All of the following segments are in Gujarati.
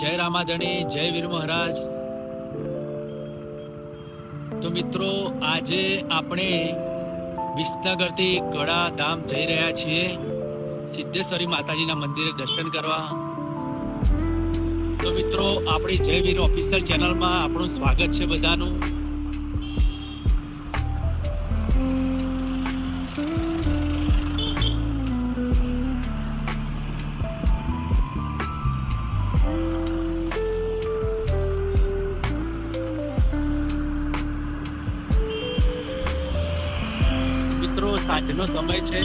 જય રામાધણી જય વીર મહારાજ. તો મિત્રો, આજે આપણે વિસનગરથી કળા ધામ જઈ રહ્યા છીએ. સિદ્ધેશ્વરી માતાજીના મંદિરે દર્શન કરવા. તો મિત્રો, આપણી જય વીર ઓફિશિયલ ચેનલમાં આપણું સ્વાગત છે બધાનું. મિત્રો સમય છે?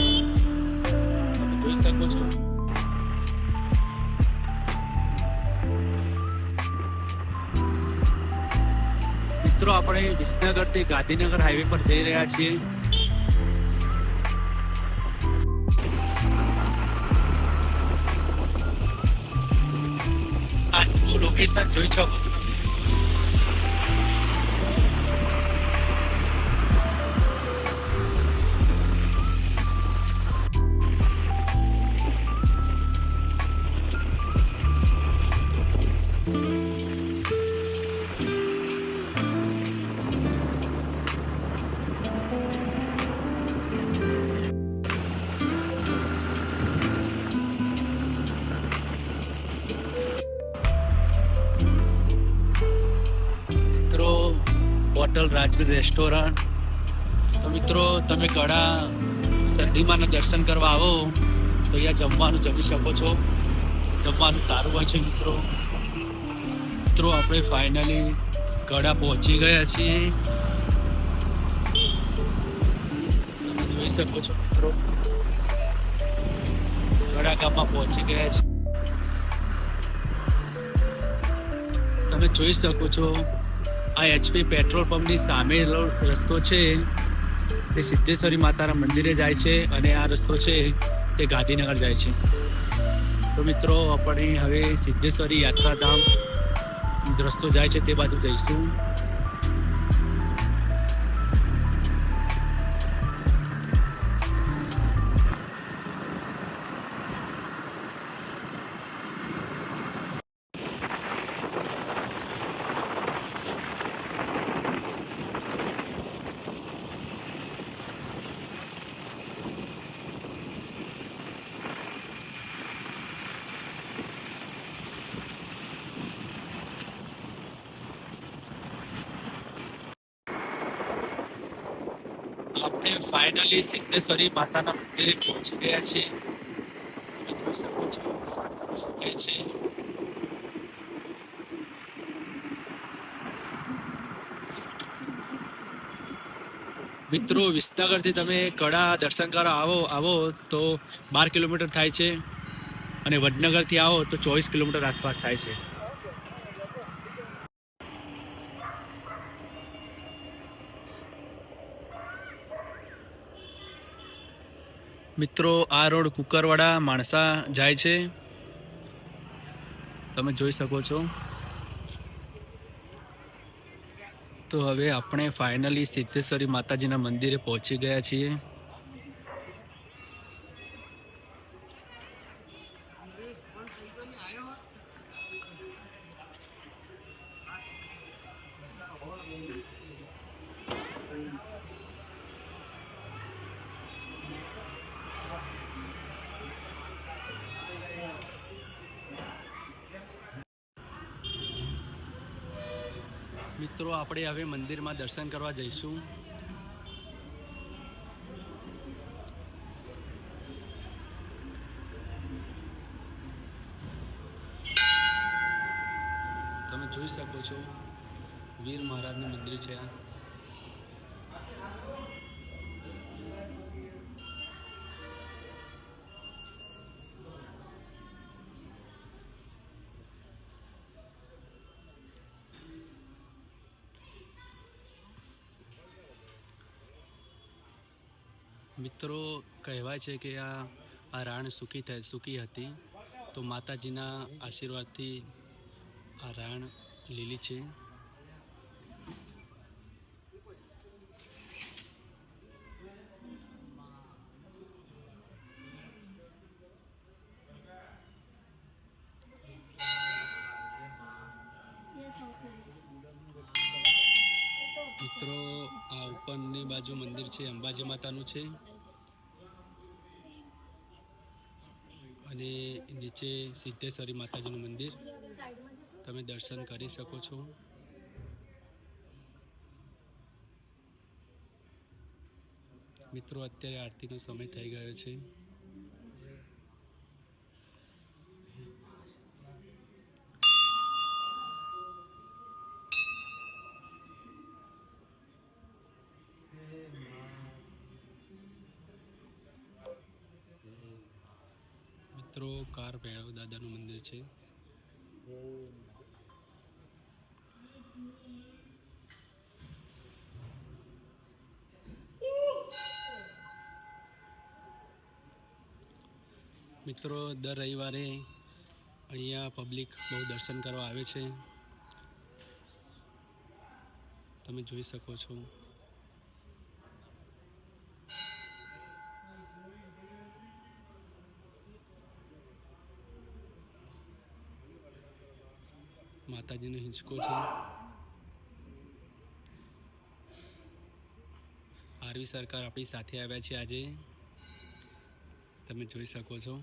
જોઈ શકો છો. મિત્રો, આપણે વિસનગરથી ગાંધીનગર હાઈવે પર જઈ રહ્યા છીએ. સાચું લોકેશન જોઈ શકો હોટલ, રાજવીર રેસ્ટોરન્ટ. તો મિત્રો, તમે કડા સંધીમાના દર્શન કરવા આવો, તો અહીંયા જમવાનું જમી શકો છો. જમવાનું સારું હોય છે મિત્રો. મિત્રો, આપણે ફાઇનલી કડા પહોંચી ગયા છીએ. તમે જોઈ શકો છો મિત્રો. કડા ગામમાં પહોંચી ગયા છીએ. તમે જોઈ શકો છો આ એચપી પેટ્રોલ પંપની સામેનો રસ્તો છે. તે સિદ્ધેશ્વરી માતાના મંદિરે જાય છે અને આ રસ્તો છે તે ગાંધીનગર જાય છે. તો મિત્રો, આપણે હવે સિદ્ધેશ્વરી યાત્રાધામ રસ્તો જાય છે તે બાજુ જઈશું. આપણે ફાઇનલી સિદ્ધેશ્વરી માતાના મંદિરે પહોંચી ગયા છીએ તમે જોઈ શકો છો સાંજનો સમય છે. મિત્રો, વિસનગરથી તમે કડા દર્શન કરવા આવો આવો તો બાર કિલોમીટર થાય છે અને વડનગરથી આવો તો ચોવીસ કિલોમીટર આસપાસ થાય છે. મિત્રો, આ રોડ કુકરવાડા, માણસા જાય છે. તમે જોઈ શકો છો. તો હવે આપણે ફાઇનલી સિદ્ધેશ્વરી માતાજીના મંદિરે પહોંચી ગયા છીએ. મિત્રો, આપણે હવે મંદિરમાં દર્શન કરવા જઈશું. તમે જોઈ શકો છો, વીર મહારાજનું મંદિર છે આ. મિત્રો કહેવાય છે કે આ આ રાણ સુખી થઈ સુખી હતી. તો માતાજીના આશીર્વાદથી આ રાણ લીલી છે. મિત્રો, આ ઉપરની બાજુ મંદિર છે, અંબાજી માતાનું છે. અને નીચે સિદ્ધેશ્વરી માતાજીનું મંદિર. તમે દર્શન કરી શકો છો. મિત્રો, અત્યારે આરતીનો સમય થઈ ગયો છે. મિત્રો, કાર ભૈરવ દાદાનું મંદિર છે. મિત્રો, દર રવિવારે અહીંયા પબ્લિક બહુ દર્શન કરવા આવે છે. તમે જોઈ શકો છો. માતાજીનો હિંચકો છે. આરવી સરકાર આપણી સાથે આવ્યા છે આજે. તમે જોઈ શકો છો.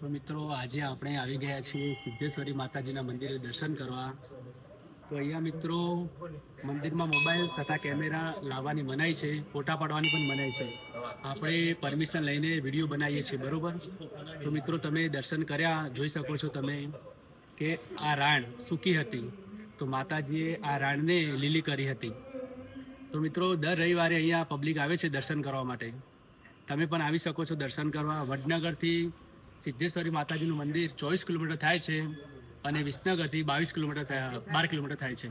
તો મિત્રો, આજે આપણે આવી ગયા છીએ સિદ્ધેશ્વરી માતાજીના મંદિરે દર્શન કરવા. તો અહીંયા મિત્રો, મંદિરમાં મોબાઈલ તથા કેમેરા લાવવાની મનાઈ છે, ફોટા પાડવાની પણ મનાઈ છે. આપણે પરમિશન લઈને વીડિયો બનાવીએ છીએ, બરોબર? તો મિત્રો, તમે દર્શન કર્યા, જોઈ શકો છો તમે કે આ રાણ સૂકી હતી. તો માતાજીએ આ રાણને લીલી કરી હતી. તો મિત્રો, દર રવિવારે અહીંયા પબ્લિક આવે છે દર્શન કરવા માટે. તમે પણ આવી શકો છો દર્શન કરવા. વડનગરથી સિદ્ધેશ્વરી માતાજીનું મંદિર ચોવીસ કિલોમીટર થાય છે અને વિસનગરથી બાવીસ કિલોમીટર બાર કિલોમીટર થાય છે.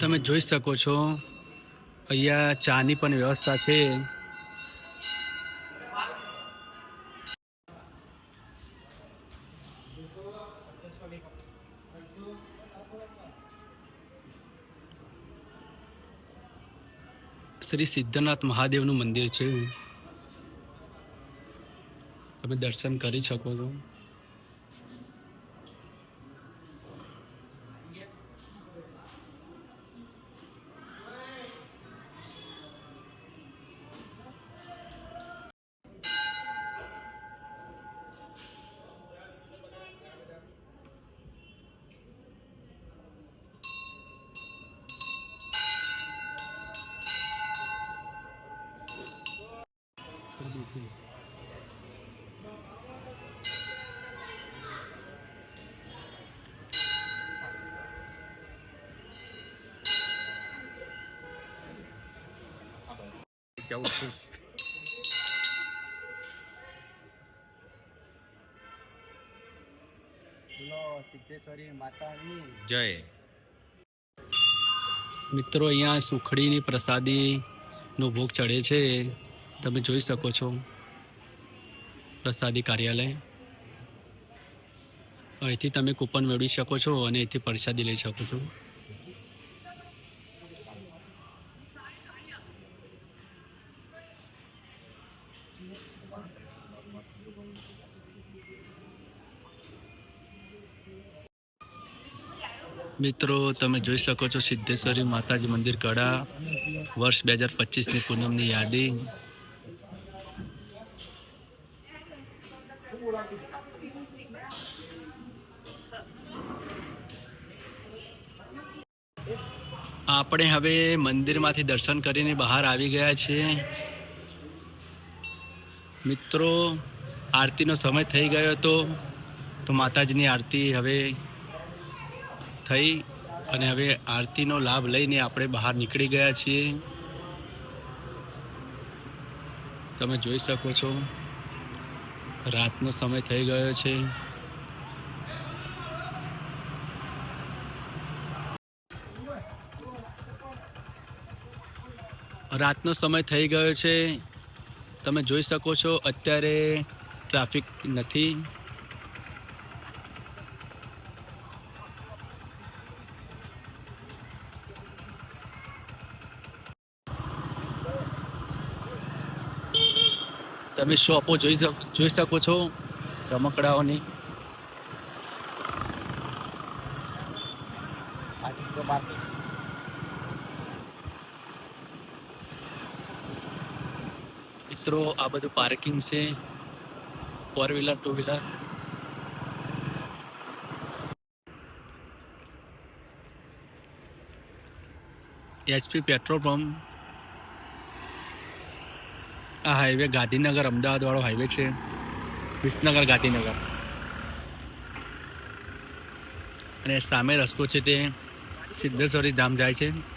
તમે જોઈ શકો છો, અહીંયા ચાની પણ વ્યવસ્થા છે. શ્રી સિદ્ધનાથ મહાદેવનું મંદિર છે. તમે દર્શન કરી શકો છો. સિદ્ધેશ્વરી માતાની જય. મિત્રો અહીંયા સુખડીની પ્રસાદીનો ભોગ ચડે છે. તમે જોઈ શકો છો પ્રસાદી કાર્યાલય. અહીંથી તમે કૂપન મેળવી શકો છો અને અહીંથી પ્રસાદી લઈ શકો છો. મિત્રો, તમે જોઈ શકો છો સિદ્ધેશ્વરી માતાજી મંદિર કડા વર્ષ બે હજાર પચીસની પૂનમની યાદી. આપણે હવે મંદિરમાંથી દર્શન કરીને બહાર આવી ગયા છીએ. મિત્રો, આરતીનો સમય થઈ ગયો હતો, તો માતાજીની આરતી હવે થઈ અને હવે આરતીનો લાભ લઈને આપણે બહાર નીકળી ગયા છીએ. તમે જોઈ શકો છો, રાતનો સમય થઈ ગયો છે. રાતનો સમય થઈ ગયો છે. તમે જોઈ શકો છો, અત્યારે ટ્રાફિક નથી. તમે શોપો જોઈ જોઈ શકો છો રમકડાઓની. મિત્રો, આ બધું પાર્કિંગ છે. Four wheeler two wheeler HP petrol pump આ હાઈવે ગાંધીનગર, અમદાવાદવાળો હાઈવે છે. વિસનગર, ગાંધીનગર. અને સામે રસ્તો છે તે સિદ્ધેશ્વરી ધામ જાય છે.